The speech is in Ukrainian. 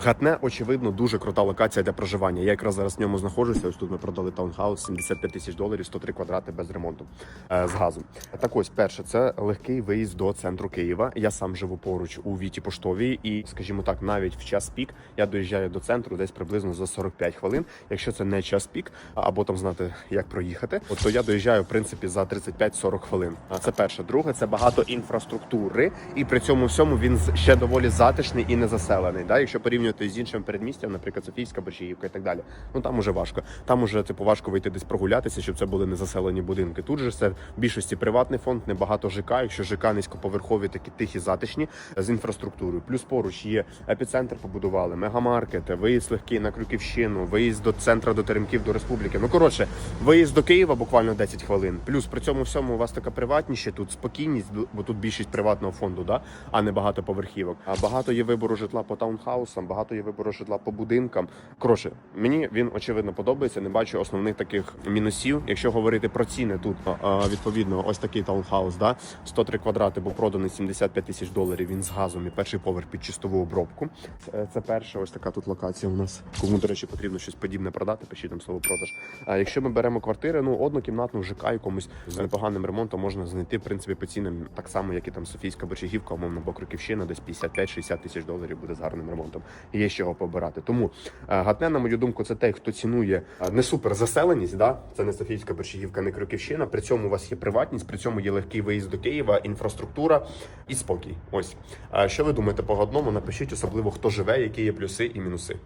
Гатне, очевидно, дуже крута локація для проживання. Я якраз зараз в ньому знаходжуся. Ось тут ми продали таунхаус 75 тисяч доларів, 103 квадрати без ремонту е, з газом. Так ось, перше, це легкий виїзд до центру Києва. Я сам живу поруч у Віті Поштовій, і, скажімо так, навіть в час пік я доїжджаю до центру десь приблизно за 45 хвилин. Якщо це не час пік, або там знати, як проїхати, от то я доїжджаю в принципі за 35-40 хвилин. А це перше. Друге, це багато інфраструктури, і при цьому всьому він ще доволі затишний і не заселений. Да? Якщо порівнювати з іншим передмістям, наприклад, Софійська, Борщагівка і так далі. Ну там уже важко. Там уже типу важко вийти десь прогулятися, щоб це були не заселені будинки. Тут же це в більшості приватний фонд, небагато ЖК. Якщо ЖК низькоповерхові, такі тихі, затишні з інфраструктурою. Плюс поруч є епіцентр, побудували, мегамаркет, виїзд легкий на Крюківщину, виїзд до центра, до Теремків, до республіки. Ну коротше, виїзд до Києва буквально 10 хвилин. Плюс при цьому всьому у вас така приватність, тут спокійність, бо тут більшість приватного фонду, да? а не багатоповерхівок. А багато є вибору житла по таунхаусам, багато є вибору житла по будинкам. Коротше, мені він очевидно подобається. Не бачу основних таких мінусів. Якщо говорити про ціни, тут відповідно ось такий таунхаус, да? 103 квадрати, був проданий 75 тисяч доларів. Він з газом і перший поверх під чистову обробку. Це, це перша ось така тут локація у нас. Кому, до речі, потрібно щось подібне продати, пишіть там слово продаж. А якщо ми беремо квартири, ну однокімнатну в ЖК якомусь з непоганим ремонтом можна знайти в принципі по цінам так само, як і там Софійська Борчагівка, умовно, бо Крюківщина, десь 55-60 тисяч доларів буде з гарним ремонтом. Є з чого побирати. Тому е, гатне, на мою думку, це той, хто цінує е, не супер заселеність, да? це не Софійська Борчагівка, не Крюківщина. При цьому у вас є приватність, при цьому є легкий виїзд до Києва, інфраструктура і спокій. Ось Е, що ви думаєте по одному? Напишіть особливо, хто живе, які є плюси і мінуси.